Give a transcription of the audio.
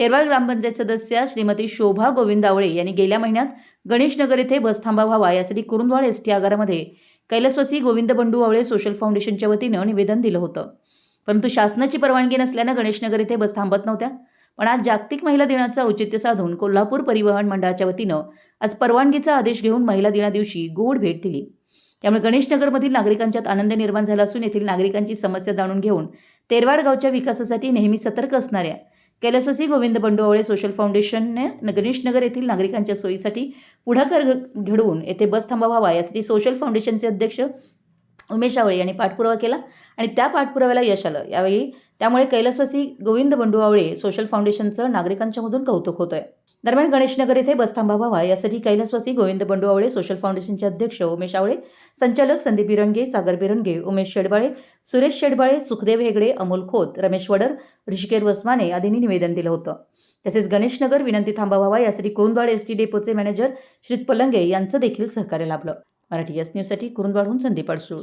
तेरवाड ग्रामपंचायत सदस्या श्रीमती शोभा गोविंद आवळे यांनी गेल्या महिन्यात गणेशनगर येथे बस थांबा व्हावा यासाठी कुरुंदवाड एस टी आगारामध्ये कैलासवासी गोविंद बंडू आवळे सोशल फाउंडेशनच्या वतीनं निवेदन दिलं होतं. परंतु शासनाची परवानगी नसल्यानं गणेशनगर येथे बस थांबत नव्हत्या. पण आज जागतिक महिला दिनाचं औचित्य साधून कोल्हापूर परिवहन मंडळाच्या वतीनं आज परवानगीचा आदेश घेऊन महिला दिनादिवशी गोड भेट दिली. त्यामुळे गणेशनगरमधील नागरिकांच्यात आनंद निर्माण झाला असून येथील नागरिकांची समस्या जाणून घेऊन तेरवाड गावच्या विकासासाठी नेहमी सतर्क असणाऱ्या कैलासवासी गोविंद बंडूआवळे सोशल फाउंडेशनने गणेश गणेशनगर येथील नागरिकांच्या सोयीसाठी पुढाकार घडवून येथे बस थांबा व्हावा यासाठी सोशल फाउंडेशनचे अध्यक्ष उमेश आवळे यांनी पाठपुरावा केला आणि त्या पाठपुराव्याला यश आलं. यावेळी त्यामुळे कैलासवासी गोविंद बंडू आवळे सोशल फाउंडेशनचं नागरिकांच्या मधून कौतुक होत आहे दरम्यान गणेशनगर येथे बस थांबा व्हावा यासाठी कैलासवासी गोविंद बंडू आवळे सोशल फाउंडेशनचे अध्यक्ष उमेश आवळे संचालक संदीप बिरंगे सागर बिरंगे उमेश शेडबाळे सुरेश शेडबाळे सुखदेव हेगडे अमोल खोत रमेश वडर ऋषिकेर वसमाने आदींनी निवेदन दिलं होतं. तसेच गणेशनगर विनंती थांबा व्हावा यासाठी कुरुंदवाड एस टी डेपोचे मॅनेजर श्रीत पलंगे यांचं देखील सहकार्य लाभलं. मराठी एस न्यूजसाठी कुरुंदवाडहून संदीप अडसूळ.